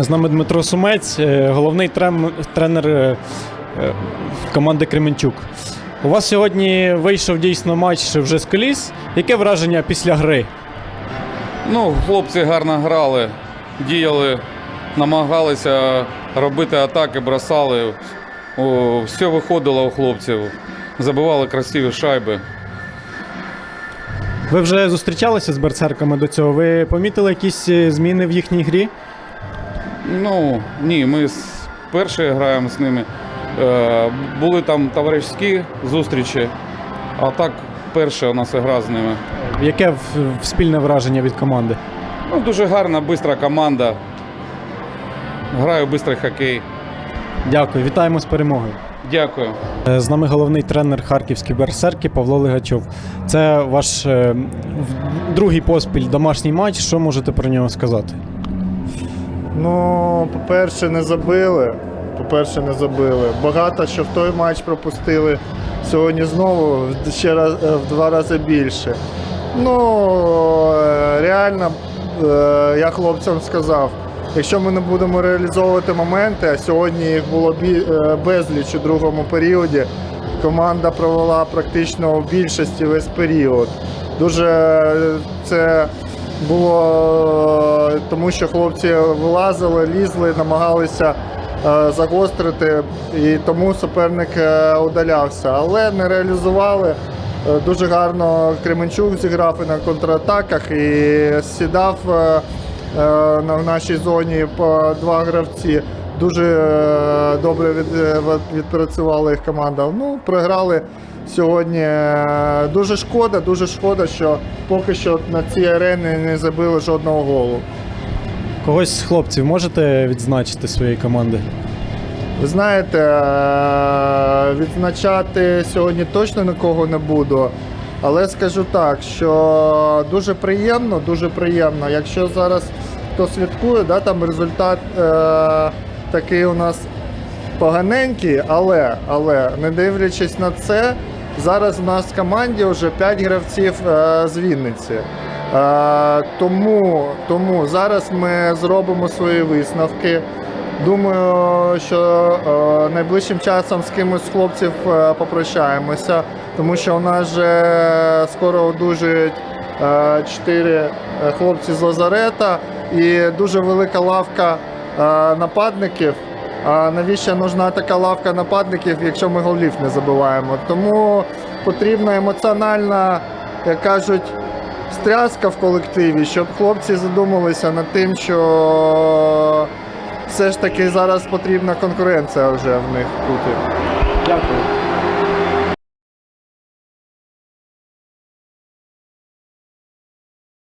З нами Дмитро Сумець, е, головний тренер е, е, команди Кременчук. У вас сьогодні вийшов дійсно матч вже з коліс. Яке враження після гри? Ну, хлопці гарно грали, діяли, намагалися робити атаки, бросали. О, все виходило у хлопців. Забивали красиві шайби. Ви вже зустрічалися з берцерками до цього? Ви помітили якісь зміни в їхній грі? Ну, ні, ми з першої граємо з ними. Е, були там товаришські зустрічі, а так перша у нас гра з ними. Яке в- спільне враження від команди? Ну, дуже гарна, швидка команда. Граю швидкий хокей. Дякую, вітаємо з перемогою. Дякую. Е, З нами головний тренер Харківської берсерки Павло Лигачов. Це ваш е, в- другий поспіль домашній матч. Що можете про нього сказати? Ну, по-перше, не забили. По-перше, не забили. Багато що в той матч пропустили. Сьогодні знову ще раз е, в два рази більше. Ну, е, реально, е, я хлопцям сказав, якщо ми не будемо реалізовувати моменти, а сьогодні їх було безліч у другому періоді. Команда провела практично в більшості весь період. Дуже це було тому, що хлопці вилазили, лізли, намагалися е, загострити, і тому суперник е, удалявся. Але не реалізували. Е, Дуже гарно Кременчук зіграв і на контратаках і сідав на нашій зоні по два гравці. Дуже добре від, відпрацювала їх команда. Ну, програли сьогодні. Дуже шкода, дуже шкода, що поки що на цій арені не забили жодного голу. Когось з хлопців можете відзначити своєї команди? Ви знаєте, е, відзначати сьогодні точно нікого не буду. Але скажу так, що дуже приємно, дуже приємно. Якщо зараз хто слідкує, да, там результат е, такий у нас поганенький, але, але не дивлячись на це, зараз в нас в команді вже 5 гравців е, з Вінниці. Е, тому, тому зараз ми зробимо свої висновки. Думаю, що е, найближчим часом з кимось з хлопців е, попрощаємося, тому що у нас же скоро одужують чотири хлопці з лазарета і дуже велика лавка нападників. А навіщо нужна така лавка нападників, якщо ми голів не забиваємо? Тому потрібна емоціональна, як кажуть, стряска в колективі, щоб хлопці задумалися над тим, що все ж таки зараз потрібна конкуренція вже в них бути. Дякую.